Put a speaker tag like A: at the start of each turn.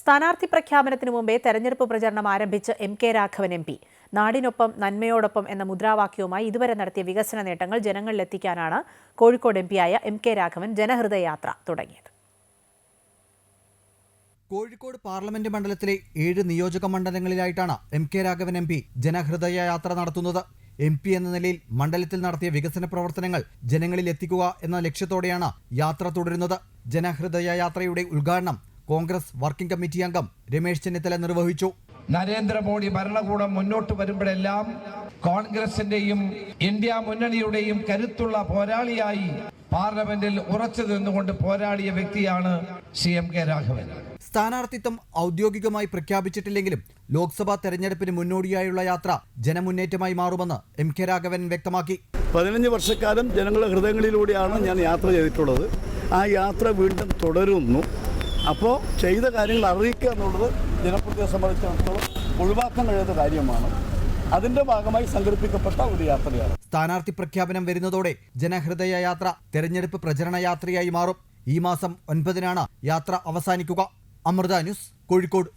A: സ്ഥാനാർത്ഥി പ്രഖ്യാപനത്തിന് മുമ്പേ തെരഞ്ഞെടുപ്പ് പ്രചരണം ആരംഭിച്ച M K Raghavan M P. നാടിനൊപ്പം നന്മയോടൊപ്പം എന്ന മുദ്രാവാക്യവുമായി ഇതുവരെ നടത്തിയ വികസന നേട്ടങ്ങൾ ജനങ്ങളിലെത്തിക്കാനാണ് കോഴിക്കോട് എം പിയായ എം കെ രാഘവൻ ജനഹൃദയയാത്ര തുടങ്ങിയത്.
B: കോഴിക്കോട് പാർലമെന്റ് മണ്ഡലത്തിലെ ഏഴ് നിയോജക മണ്ഡലങ്ങളിലായിട്ടാണ് M K Raghavan M P ജനഹൃദയ യാത്ര നടത്തുന്നത്. എം പി എന്ന നിലയിൽ മണ്ഡലത്തിൽ നടത്തിയ വികസന പ്രവർത്തനങ്ങൾ ജനങ്ങളിൽ എത്തിക്കുക എന്ന ലക്ഷ്യത്തോടെയാണ് യാത്ര തുടരുന്നത്. ജനഹൃദയ യാത്രയുടെ ഉദ്ഘാടനം കോൺഗ്രസ് വർക്കിംഗ് കമ്മിറ്റി അംഗം രമേശ് ചെന്നിത്തല നിർവഹിച്ചു.
C: നരേന്ദ്രമോദി ഭരണകൂടം മുന്നോട്ട് വരുമ്പോഴെല്ലാം കോൺഗ്രസിന്റെയും ഇന്ത്യ മുന്നണിയുടെയും കരുത്തുള്ള പോരാളിയായി പാർലമെന്റിൽ ഉറച്ചു നിന്നുകൊണ്ട് പോരാടിയ വ്യക്തിയാണ് സി എം കെ രാഘവൻ.
B: സ്ഥാനാർത്ഥിത്വം ഔദ്യോഗികമായി പ്രഖ്യാപിച്ചിട്ടില്ലെങ്കിലും ലോക്സഭാ തെരഞ്ഞെടുപ്പിന് മുന്നോടിയായുള്ള യാത്ര ജനമുന്നേറ്റമായി മാറുമെന്ന് എം കെ രാഘവൻ വ്യക്തമാക്കി.
D: പതിനഞ്ച് വർഷക്കാലം ജനങ്ങളുടെ ഹൃദയങ്ങളിലൂടെയാണ് ഞാൻ യാത്ര ചെയ്തിട്ടുള്ളത്. ആ യാത്ര വീണ്ടും തുടരുന്നു. അപ്പോൾ ചെയ്ത കാര്യങ്ങൾ അറിയിക്കുക എന്നുള്ളത് ജനപ്രതിയെ സംബന്ധിച്ചിടത്തോളം ഒഴിവാക്കാൻ കഴിയാത്ത കാര്യമാണ്. അതിന്റെ ഭാഗമായി സംഘടിപ്പിക്കപ്പെട്ട ഒരു യാത്രയാണ്.
B: സ്ഥാനാർത്ഥി പ്രഖ്യാപനം വരുന്നതോടെ ജനഹൃദയ യാത്ര തെരഞ്ഞെടുപ്പ് പ്രചരണ യാത്രയായി മാറും. ഈ മാസം ഒൻപതിനാണ് യാത്ര അവസാനിക്കുക. അമൃത ന്യൂസ് കോഴിക്കോട്.